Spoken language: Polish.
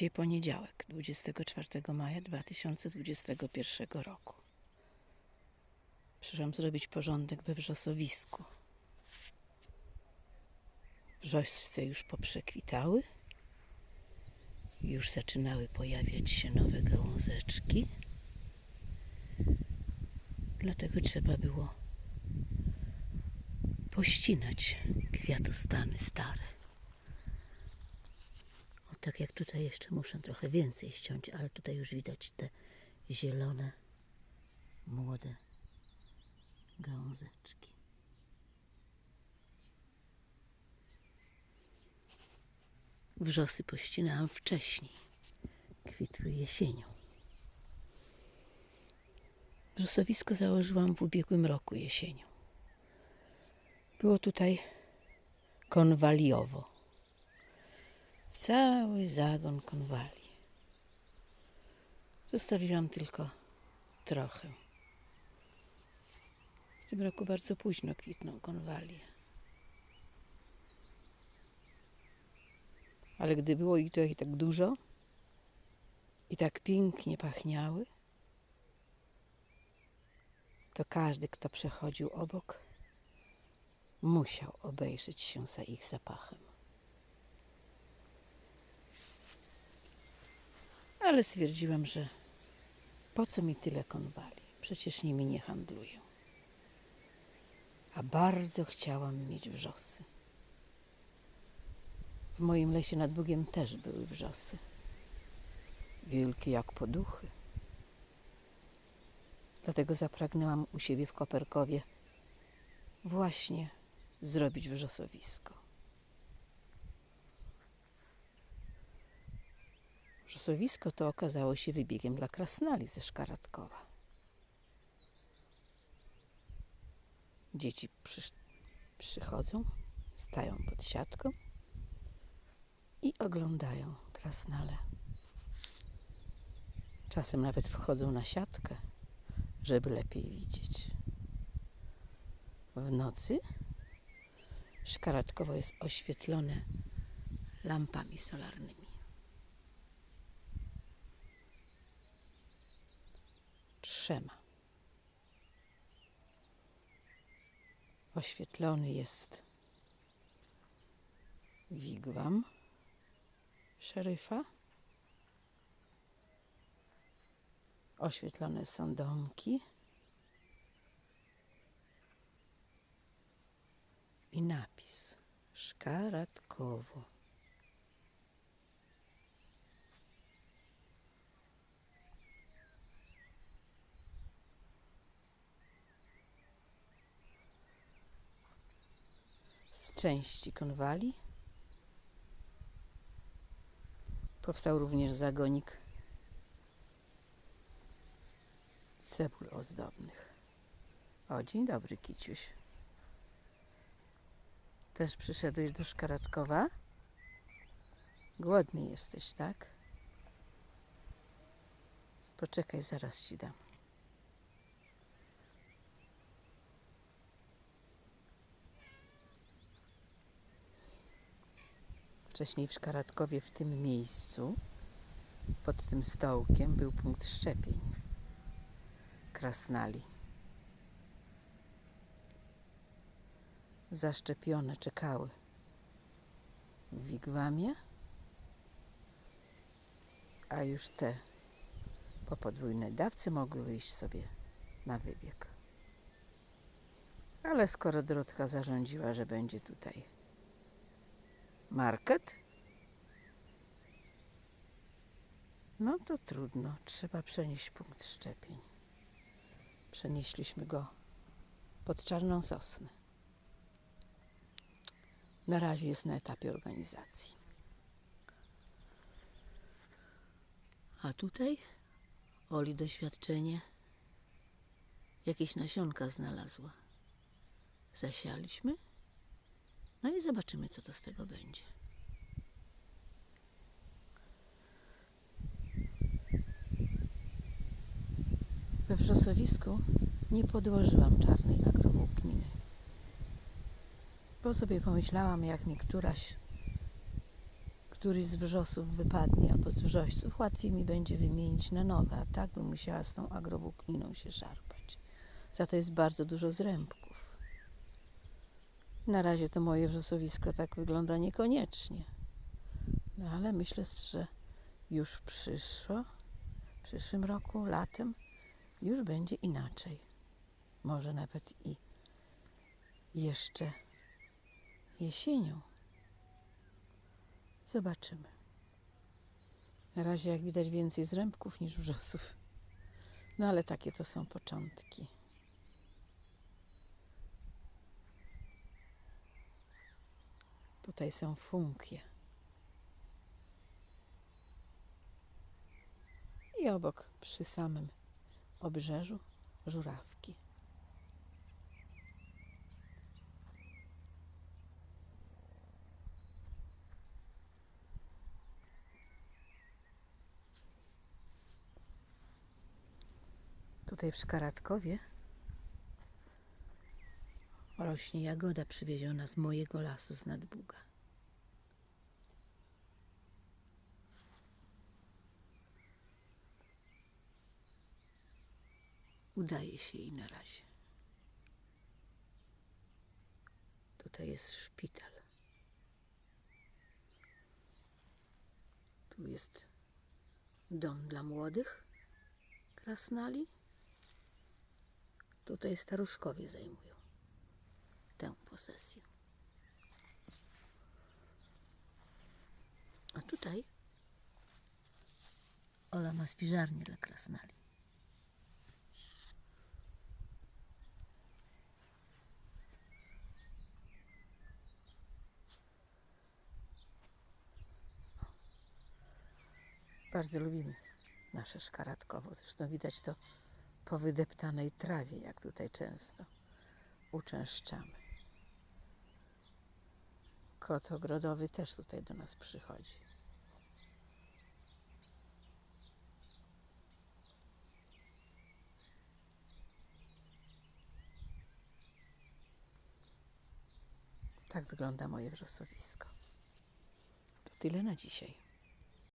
Dzisiaj poniedziałek, 24 maja 2021 roku. Przyszłam zrobić porządek we wrzosowisku. Wrzosce już poprzekwitały. Już zaczynały pojawiać się nowe gałązeczki. Dlatego trzeba było pościnać kwiatostany stare. Tak jak tutaj jeszcze muszę trochę więcej ściąć, ale tutaj już widać te zielone, młode gałązeczki. Wrzosy pościnałam wcześniej. Kwitły jesienią. Wrzosowisko założyłam w ubiegłym roku jesienią. Było tutaj konwaliowo. Cały zagon konwali. Zostawiłam tylko trochę. W tym roku bardzo późno kwitną konwalie. Ale gdy było ich tutaj tak dużo i tak pięknie pachniały, to każdy, kto przechodził obok, musiał obejrzeć się za ich zapachem. Ale stwierdziłam, że po co mi tyle konwali? Przecież nimi nie handluję. A bardzo chciałam mieć wrzosy. W moim lesie nad Bugiem też były wrzosy. Wielkie jak poduchy. Dlatego zapragnęłam u siebie w Koperkowie właśnie zrobić wrzosowisko. Wrzosowisko to okazało się wybiegiem dla krasnali ze Szkaratkowa. Dzieci przy, przychodzą, stają pod siatką i oglądają krasnale. Czasem nawet wchodzą na siatkę, żeby lepiej widzieć. W nocy szkaratkowo jest oświetlone lampami solarnymi. Trzema. Oświetlony jest wigwam szeryfa. Oświetlone są domki. I napis Szkaratkowo. Części konwali powstał również zagonik cebul ozdobnych. O, dzień dobry, Kiciuś. Też przyszedłeś do Szkaratkowa? Głodny jesteś, tak? Poczekaj, zaraz ci dam. Wcześniej w Szkaratkowie, w tym miejscu, pod tym stołkiem, był punkt szczepień krasnali. Zaszczepione czekały w wigwamie, a już te po podwójnej dawce mogły wyjść sobie na wybieg. Ale skoro Dorotka zarządziła, że będzie tutaj market, no to trudno, trzeba przenieść punkt szczepień. Przenieśliśmy go pod czarną sosnę. Na razie jest na etapie organizacji. A tutaj Oli doświadczenie jakieś nasionka znalazła. Zasialiśmy. No i zobaczymy, co to z tego będzie. We wrzosowisku nie podłożyłam czarnej agrowłókniny. Bo sobie pomyślałam, jak mi któraś, któryś z wrzosów wypadnie albo z wrzośców, łatwiej mi będzie wymienić na nowe, a tak bym musiała z tą agrowłókniną się szarpać. Za to jest bardzo dużo zrębków. Na razie to moje wrzosowisko tak wygląda niekoniecznie. No ale myślę, że już w przyszło, w przyszłym roku, latem, już będzie inaczej. Może nawet i jeszcze jesienią. Zobaczymy. Na razie, jak widać, więcej zrębków niż wrzosów. No ale takie to są początki. Tutaj są funkie. I obok, przy samym obrzeżu, żurawki. Tutaj w Szkaratkowie rośnie jagoda przywieziona z mojego lasu z Nadbuga. Udaje się jej na razie. Tutaj jest szpital. Tu jest dom dla młodych krasnali. Tutaj staruszkowie zajmują tę posesję. A tutaj Ola ma spiżarnię dla krasnali. Bardzo lubimy nasze szkaratkowo. Zresztą widać to po wydeptanej trawie, jak tutaj często uczęszczamy. Kot ogrodowy też tutaj do nas przychodzi. Tak wygląda moje wrzosowisko. To tyle na dzisiaj.